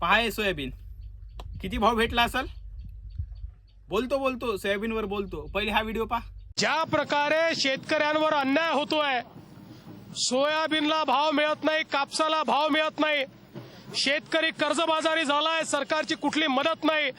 पहा हे सोयाबीन. किती भाव भेटला असेल? बोलतो बोलतो सोयाबीनवर बोलतो. पहिले हा व्हिडिओ पहा. ज्या प्रकारे शेतकऱ्यांवर अन्याय होतोय सोयाबीनला भाव मिळत नाही कापसाला भाव मिळत नाही शेतकरी कर्जबाजारी झालाय सरकारची कुठली मदत नाही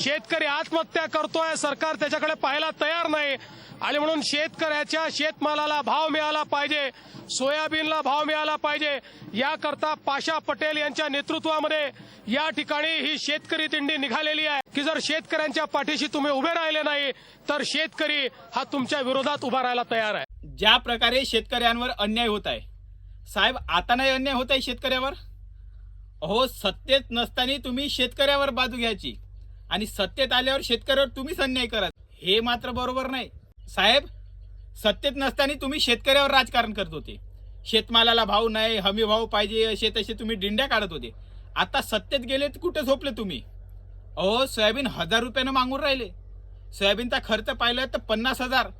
शेतकरी आत्महत्या करतोय सरकार त्याच्याकडे पाहायला तयार नाही. आणि म्हणून शेतकऱ्याच्या शेतमालाला भाव मिळाला पाहिजे सोयाबीनला भाव मिळाला पाहिजे. याकरता पाशा पटेल यांच्या नेतृत्वामध्ये या ठिकाणी ही शेतकरी दिंडी निघालेली आहे. की जर शेतकऱ्यांच्या पाठीशी तुम्ही उभे राहिले नाही तर शेतकरी हा तुमच्या विरोधात उभा राहायला तयार आहे. ज्या प्रकारे शेतकऱ्यांवर अन्याय होत आहे साहेब आता नाही अन्याय होत आहे शेतकऱ्यावर? अहो सत्तेत नसताना तुम्ही शेतकऱ्यावर बाजू घ्यायची. आणि सत्तेत आल्यावर शेतकऱ्यावर तुम्हीच अन्याय करत हे मात्र बरोबर नाही. साहेब सत्तेत नसताना तुम्ही शेतकऱ्यावर राजकारण करत होते. शेतमालाला भाव नाही हमी भाव पाहिजे असे तसे तुम्ही दिंड्या काढत होते. आता सत्तेत गेले कुठे झोपले तुम्ही? अहो सोयाबीन हजार रुपयानं मागून राहिले. सोयाबीनचा खर्च पाहिला तर पन्नास हजार.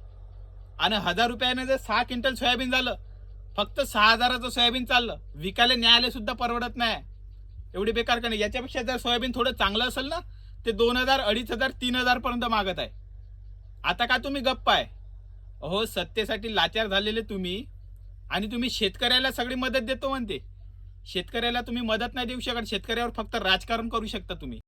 आणि हजार रुपयानं जर सहा क्विंटल सोयाबीन झालं फक्त सहा हजाराचं सोयाबीन चाललं. विकायला न्यायालय सुद्धा परवडत नाही. एवढी बेकार करणे. नाही याच्यापेक्षा जर सोयाबीन थोडं चांगलं असेल ना ते दोन हजार अडीच हजार तीन हजार पर्यंत मागत आहे. आता का तुम्ही गप्प आहे? अहो सत्तेसाठी लाचार झालेले तुम्ही आणि तुम्ही शेतकऱ्याला सगळी मदत देतो म्हणते. शेतकऱ्याला तुम्ही मदत नाही देऊ शकत शेतकऱ्यावर फक्त राजकारण करू शकता तुम्ही.